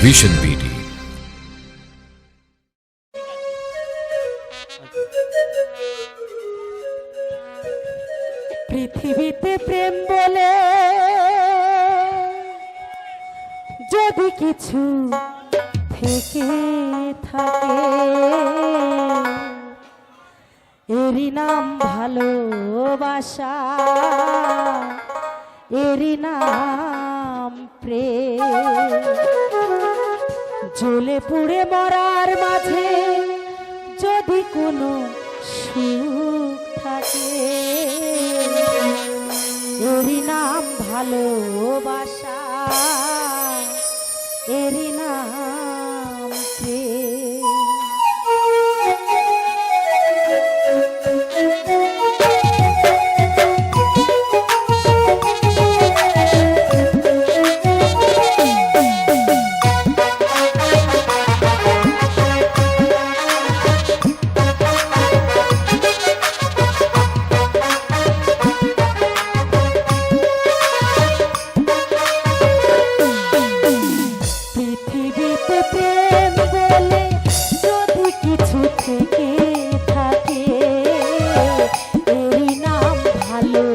Vision BD পৃথিবীতে প্রেম বলে যদি কিছু থেকে থাকে এরই নাম ভালোবাসা এরই নাম প্রেম জলে পুড়ে মরার মাঝে যদি কোনো সুখ থাকে এরই নাম ভালোবাসা। ভালো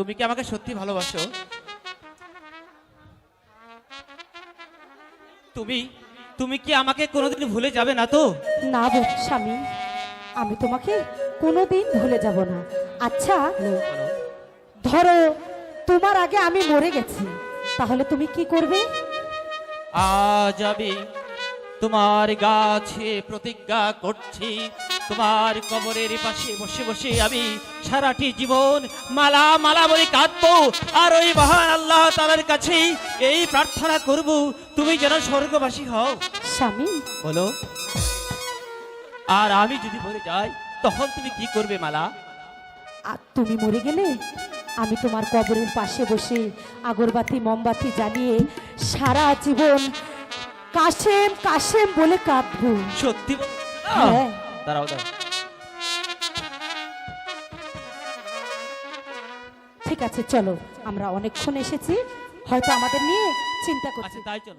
তুমি কি আমাকে সত্যি ভালোবাসো? তুমি তুমি কি আমাকে কোনোদিন ভুলে যাবে না তো? না স্বামী আমি তোমাকে কোনোদিন ভুলে যাব না। আচ্ছা ধরো তোমার আগে আমি মরে গেছি তাহলে তুমি কি করবে? আজ আমি তোমার গাছে প্রতিজ্ঞা করছি তোমার কবরের পাশে বসে বসে আমি সারাটি জীবন মালা মালা বলে কাঁদবো আর ওই মহান আল্লাহ তালার কাছে এই প্রার্থনা করব তুমি যেন স্বর্গবাসী হও। স্বামী। বলো। আর আমি যদি মরে যাই তখন তুমি কি করবে মালা? আর তুমি মরে গেলে আমি তোমার কবরের পাশে বসে আগরবাতি মোমবাতি জ্বালিয়ে সারা জীবন কাশেম কাশেম বলে কাঁদবো। সত্যি বলো? হ্যাঁ। দাঁড়াও দাঁড়াও। ঠিক আছে চলো। আমরা অনেকক্ষণ এসেছি হয়তো আমাদের নিয়ে চিন্তা করছি। আচ্ছা তাই চলো।